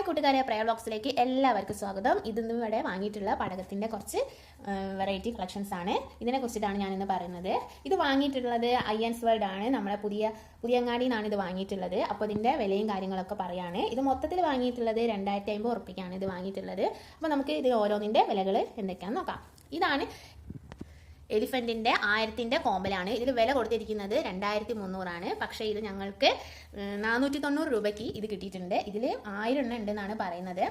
Hi കൂട്ടുകാരെ prayer ബോക്സിലേക്ക് എല്ലാവർക്കും സ്വാഗതം. ഇതിന്നും ഇവിടെ വാങ്ങിയിട്ടുള്ള പടകത്തിന്റെ കുറച്ച് വെറൈറ്റി കളക്ഷൻസ് ആണ്. ഇതിനെ കുറിച്ചിട്ടാണ് ഞാൻ ഇന്ന് പറയുന്നത്. ഇത് വാങ്ങിയിട്ടുള്ളത് അയ്യൻസ് വേൾഡ് ആണ്. നമ്മുടെ പുതിയ പുതിയങ്ങാടിയിൽ നിന്നാണ് ഇത് വാങ്ങിയിട്ടുള്ളത്. അപ്പോൾ ഇതിന്റെ വിലയും കാര്യങ്ങളൊക്കെ പറയാണ്. ഇത് മൊത്തത്തിൽ വാങ്ങിയിട്ടുള്ളത് രണ്ടായിരത്തി അമ്പത് ഉറുപ്പിക്കാണ് ഇത് വാങ്ങിയിട്ടുള്ളത്. അപ്പോൾ നമുക്ക് ഇത് ഓരോന്നിന്റെ വിലകൾ എന്തൊക്കെയാണെന്ന് നോക്കാം. ഇതാണ് എലിഫന്റിന്റെ ആയിരത്തിന്റെ കോമ്പലാണ്. ഇതിൽ വില കൊടുത്തിരിക്കുന്നത് രണ്ടായിരത്തി മുന്നൂറാണ് പക്ഷേ ഇത് ഞങ്ങൾക്ക് നാനൂറ്റി തൊണ്ണൂറ് രൂപയ്ക്ക് ഇത് കിട്ടിയിട്ടുണ്ട്. ഇതിൽ ആയിരം എണ്ണം ഉണ്ടെന്നാണ് പറയുന്നത്.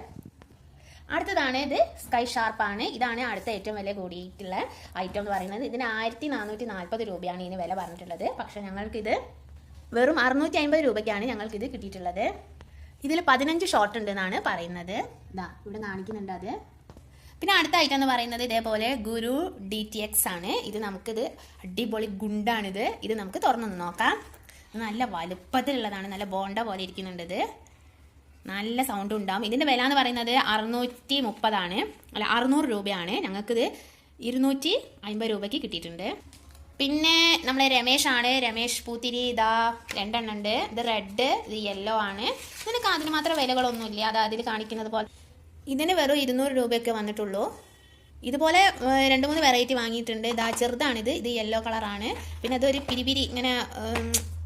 അടുത്തതാണ് ഇത് സ്കൈ ഷാർപ്പാണ്. ഇതാണ് അടുത്ത ഏറ്റവും വില കൂടിയിട്ടുള്ള ഐറ്റം എന്ന് പറയുന്നത്. ഇതിന് ആയിരത്തി നാനൂറ്റി നാൽപ്പത് രൂപയാണ് ഇതിന് വില പറഞ്ഞിട്ടുള്ളത്. പക്ഷേ ഞങ്ങൾക്കിത് വെറും അറുന്നൂറ്റി അമ്പത് രൂപയ്ക്കാണ് ഇത് കിട്ടിയിട്ടുള്ളത്. ഇതിൽ പതിനഞ്ച് ഷോർട്ട് ഉണ്ടെന്നാണ് പറയുന്നത്. ഇതാ ഇവിടെ കാണിക്കുന്നുണ്ട് അത്. പിന്നെ അടുത്ത ഐറ്റം എന്ന് പറയുന്നത് ഇതേപോലെ ഗുരു ഡി ടി എക്സ് ആണ്. ഇത് നമുക്കിത് അടിപൊളി ഗുണ്ടാണിത്. ഇത് നമുക്ക് തുറന്നു നോക്കാം. നല്ല വലുപ്പത്തിലുള്ളതാണ്. നല്ല ബോണ്ട പോലെ ഇരിക്കുന്നുണ്ട് ഇത്. നല്ല സൗണ്ട് ഉണ്ടാവും. ഇതിന്റെ വില എന്ന് പറയുന്നത് അറുന്നൂറ്റി മുപ്പതാണ് അല്ല അറുന്നൂറ് രൂപയാണ്. ഞങ്ങൾക്കിത് ഇരുന്നൂറ്റി അൻപത് രൂപയ്ക്ക് കിട്ടിയിട്ടുണ്ട്. പിന്നെ നമ്മൾ രമേശാണ് രമേശ് പൂത്തിരി ഇതാ രണ്ടെണ്ണം ഉണ്ട്. ഇത് റെഡ് ഇത് യെല്ലോ ആണ്. ഇതിനൊക്കെ അതിന് മാത്രം വിലകളൊന്നുമില്ല. അത് അതിൽ കാണിക്കുന്നത് പോലെ ഇതിന് വെറും ഇരുന്നൂറ് രൂപയൊക്കെ വന്നിട്ടുള്ളൂ. ഇതുപോലെ രണ്ട് മൂന്ന് വെറൈറ്റി വാങ്ങിയിട്ടുണ്ട്. ഇതാ ചെറുതാണിത്. ഇത് യെല്ലോ കളറാണ് പിന്നെ അതൊരു പിരിപിരി ഇങ്ങനെ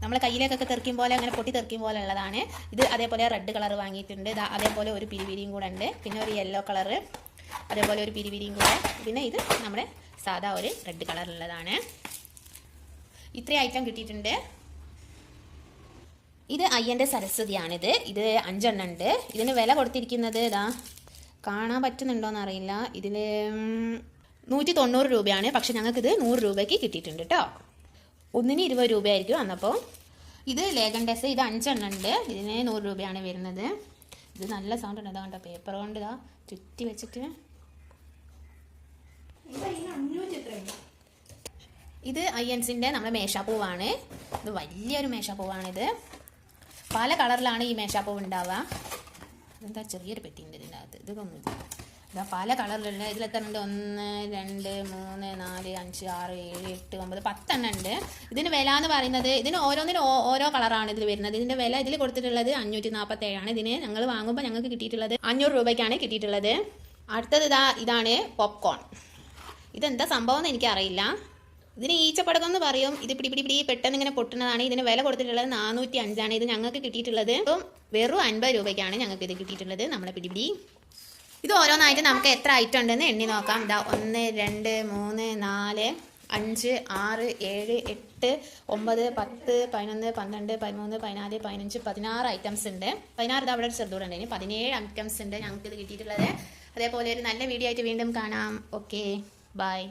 നമ്മൾ കയ്യിലേക്കൊക്കെ തെറിക്കും പോലെ അങ്ങനെ പൊട്ടി തെറിക്കും പോലെ ഉള്ളതാണ്. ഇത് അതേപോലെ റെഡ് കളർ വാങ്ങിയിട്ടുണ്ട്. ഇതാ അതേപോലെ ഒരു പിരിപിരിയും കൂടെ ഉണ്ട്. പിന്നെ ഒരു യെല്ലോ കളറ് അതേപോലെ ഒരു പിരിപിരിയും കൂടെ. പിന്നെ ഇത് നമ്മുടെ സാധാ ഒരു റെഡ് കളറുള്ളതാണ് ഇത്രയും ഐറ്റം കിട്ടിയിട്ടുണ്ട്. ഇത് അയ്യന്റെ സരസ്വതിയാണിത്. ഇത് അഞ്ചെണ്ണം ഉണ്ട്. ഇതിന് വില കൊടുത്തിരിക്കുന്നത് ഇതാ കാണാൻ പറ്റുന്നുണ്ടോയെന്ന് എന്നറിയില്ല ഇതിൽ നൂറ്റി തൊണ്ണൂറ് രൂപയാണ്. പക്ഷെ ഞങ്ങൾക്ക് ഇത് നൂറ് രൂപയ്ക്ക് കിട്ടിയിട്ടുണ്ട് കേട്ടോ ഒന്നിന് ഇരുപത് രൂപയായിരിക്കും അന്നപ്പോൾ ഇത് ലേഖൻ ഡെസ് ഇത് അഞ്ചെണ്ണം ഉണ്ട് ഇതിന് നൂറ് രൂപയാണ് വരുന്നത്. ഇത് നല്ല സൗണ്ട് ഉണ്ട്. അതാ കണ്ടോ പേപ്പർ കൊണ്ട് ഇതാ ചുറ്റി വെച്ചിട്ട്. ഇത് അയ്യൻസിന്റെ നമ്മുടെ മേശാപ്പൂവാണ്. ഇത് വലിയൊരു മേശാപ്പൂവാണിത്. പല കളറിലാണ് ഈ മേശാപ്പൂവ് ഉണ്ടാവുക. എന്താ ചെറിയൊരു പെട്ടിയുണ്ട് ഇതിന്റെ അകത്ത്. ഇതൊന്നുമില്ല ഇതാ പല കളറിലുള്ള ഇതിലെത്ര ഉണ്ട് ഒന്ന് രണ്ട് മൂന്ന് നാല് അഞ്ച് ആറ് ഏഴ് എട്ട് ഒമ്പത് പത്തെണ്ണം ഉണ്ട്. ഇതിന് വില എന്ന് പറയുന്നത് ഇതിന് ഓരോന്നിനും ഓരോ കളറാണ് ഇതിൽ വരുന്നത്. ഇതിന്റെ വില ഇതിൽ കൊടുത്തിട്ടുള്ളത് അഞ്ഞൂറ്റി നാൽപ്പത്തേഴാണ് ഇതിന് ഞങ്ങൾ വാങ്ങുമ്പോൾ ഞങ്ങൾക്ക് കിട്ടിയിട്ടുള്ളത് അഞ്ഞൂറ് രൂപയ്ക്കാണ് കിട്ടിയിട്ടുള്ളത്. അടുത്തത് ഇതാ ഇതാണ് പോപ്കോൺ ഇതെന്താ സംഭവം എന്ന് എനിക്കറിയില്ല. ഇതിന് ഈച്ചപ്പടകം എന്ന് പറയും. ഇത് പിടി പിടി പിടി പെട്ടെന്ന് ഇങ്ങനെ പൊട്ടുന്നതാണ്. ഇതിന് വില കൊടുത്തിട്ടുള്ളത് നാനൂറ്റി അഞ്ചാണ് ഇത് ഞങ്ങൾക്ക് കിട്ടിയിട്ടുള്ളത്. ഇപ്പം വെറും അൻപത് രൂപയ്ക്കാണ് ഞങ്ങൾക്ക് ഇത് കിട്ടിയിട്ടുള്ളത്. നമ്മുടെ പിടിപിടി ഇത് ഓരോന്നായിട്ട് നമുക്ക് എത്ര ഐറ്റം ഉണ്ടെന്ന് എണ്ണി നോക്കാം. ഇതാ ഒന്ന് രണ്ട് മൂന്ന് നാല് അഞ്ച് ആറ് ഏഴ് എട്ട് ഒമ്പത് പത്ത് പതിനൊന്ന് പന്ത്രണ്ട് പതിമൂന്ന് പതിനാല് പതിനഞ്ച് പതിനാറ് ഐറ്റംസ് ഉണ്ട്. പതിനാറ് അവിടെ ഒരു ചെറുതൂടെ ഉണ്ട്. ഇനി പതിനേഴ് ഐറ്റംസ് ഉണ്ട് ഞങ്ങൾക്ക് ഇത് കിട്ടിയിട്ടുള്ളത്. അതേപോലെ ഒരു നല്ല വീഡിയോ ആയിട്ട് വീണ്ടും കാണാം. Okay bye